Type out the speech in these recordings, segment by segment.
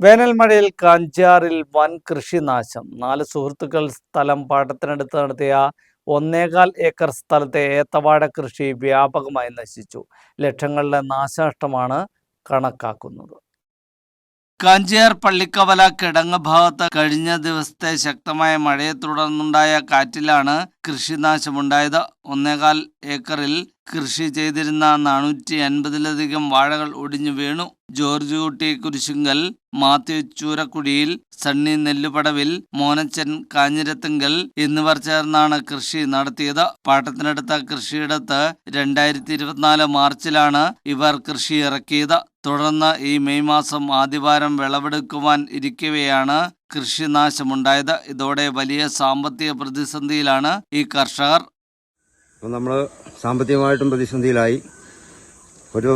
വേനൽ മഴയിൽ കാഞ്ചാറിൽ വൻ കൃഷിനാശം. നാല് സുഹൃത്തുക്കൾ സ്ഥലം പാട്ടത്തിനടുത്ത് നടത്തിയ ഒന്നേകാൽ ഏക്കർ സ്ഥലത്തെ ഏത്തവാഴ കൃഷി വ്യാപകമായി നശിച്ചു. ലക്ഷങ്ങളുടെ നാശനഷ്ടമാണ് കണക്കാക്കുന്നത്. കാഞ്ചിയാർ പള്ളിക്കവല കിടങ്ങ് ഭാഗത്ത് കഴിഞ്ഞ ദിവസത്തെ ശക്തമായ മഴയെ തുടർന്നുണ്ടായ കാറ്റിലാണ് കൃഷിനാശമുണ്ടായത്. ഒന്നേകാൽ ഏക്കറിൽ കൃഷി ചെയ്തിരുന്ന നാനൂറ്റി അൻപതിലധികം വാഴകൾ ഒടിഞ്ഞു വീണു. ജോർജ് കുട്ടി കുരിശുങ്കൽ മാത്യു ചൂരക്കുടിയിൽ സണ്ണി നെല്ലുപടവിൽ മോനച്ചൻ കാഞ്ഞിരത്തുങ്കൽ എന്നിവർ ചേർന്നാണ് കൃഷി നടത്തിയത്. പാട്ടത്തിനടുത്ത കൃഷിയിടത്ത് രണ്ടായിരത്തി ഇരുപത്തിനാല് മാർച്ചിലാണ് ഇവർ കൃഷി ഇറക്കിയത്. തുടർന്ന് ഈ മെയ് മാസം ആദ്യവാരം വിളവെടുക്കുവാൻ ഇരിക്കവെയാണ് കൃഷിനാശമുണ്ടായത് ഇതോടെ വലിയ സാമ്പത്തിക പ്രതിസന്ധിയിലാണ് ഈ കർഷകർ. നമ്മൾ സാമ്പത്തികമായിട്ടും പ്രതിസന്ധിയിലായി. ഒരു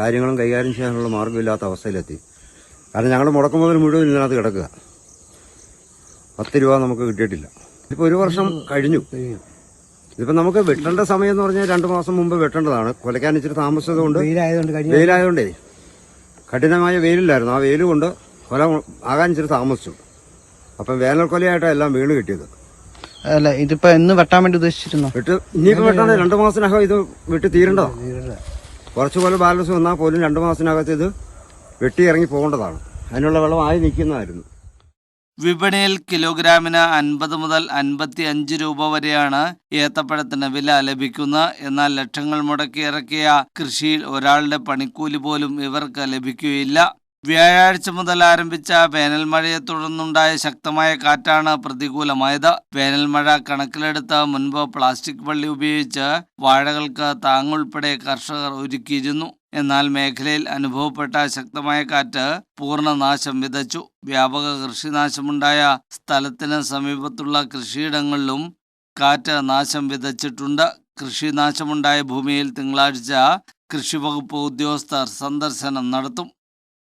കാര്യങ്ങളും കൈകാര്യം ചെയ്യാനുള്ള മാർഗമില്ലാത്ത അവസ്ഥയിലെത്തി. കാരണം ഞങ്ങൾ മുടക്കും മുതൽ മുഴുവൻ ഇതിനകത്ത് കിടക്കുക. പത്ത് രൂപ നമുക്ക് കിട്ടിയിട്ടില്ല. ഇപ്പോൾ ഒരു വർഷം കഴിഞ്ഞു. ഇതിപ്പോൾ നമുക്ക് വെട്ടേണ്ട സമയം എന്ന് പറഞ്ഞാൽ രണ്ട് മാസം മുമ്പ് വെട്ടേണ്ടതാണ്. കൊലക്കാൻ ഇച്ചിരി താമസിച്ചതുകൊണ്ട് വെയിലായതുകൊണ്ട് കഠിനമായ വെയിലില്ലായിരുന്നു. ആ വെയിൽ കൊണ്ട് കൊല ആകാൻ ഇച്ചിരി താമസിച്ചു. അപ്പം വേനൽ കൊലയായിട്ടാണ് എല്ലാം വീണ് കിട്ടിയത്. അല്ല ഇതിപ്പോ എന്ന് വെട്ടാൻ വേണ്ടി ഉദ്ദേശിച്ചിരുന്നു? വെട്ട് ഇനിയിപ്പോ വെട്ടാണ്ട് രണ്ടു മാസത്തിനകം ഇത് വെട്ടി തീരേണ്ടതാണ് കുറച്ച് പോലെ ബാലൻസ് വന്നാൽ പോലും രണ്ടു മാസത്തിനകത്ത് ഇത് വെട്ടി ഇറങ്ങി പോകേണ്ടതാണ്. അതിനുള്ള വെള്ളം ആയി നിൽക്കുന്നതായിരുന്നു. വിപണിയിൽ കിലോഗ്രാമിന് അൻപത് മുതൽ അൻപത്തി അഞ്ച് രൂപ വരെയാണ് ഏത്തപ്പഴത്തിന് വില ലഭിക്കുന്നത് എന്നാൽ ലക്ഷങ്ങൾ മുടക്കി ഇറക്കിയ കൃഷിയിൽ ഒരാളുടെ പണിക്കൂലി പോലും ഇവർക്ക് ലഭിക്കുകയില്ല. വ്യാഴാഴ്ച മുതൽ ആരംഭിച്ച വേനൽ മഴയെ തുടർന്നുണ്ടായ ശക്തമായ കാറ്റാണ് പ്രതികൂലമായത്. വേനൽ മഴ കണക്കിലെടുത്ത് മുൻപ് പ്ലാസ്റ്റിക് വള്ളി ഉപയോഗിച്ച് വാഴകൾക്ക് താങ്ങുൾപ്പെടെ കർഷകർ ഒരുക്കിയിരുന്നു. എന്നാൽ മേഖലയിൽ അനുഭവപ്പെട്ട ശക്തമായ കാറ്റ് പൂർണനാശം വിതച്ചു. വ്യാപക കൃഷിനാശമുണ്ടായ സ്ഥലത്തിന് സമീപത്തുള്ള കൃഷിയിടങ്ങളിലും കാറ്റ് നാശം വിതച്ചിട്ടുണ്ട്. കൃഷിനാശമുണ്ടായ ഭൂമിയിൽ തിങ്കളാഴ്ച കൃഷിവകുപ്പ് ഉദ്യോഗസ്ഥർ സന്ദർശനം നടത്തും.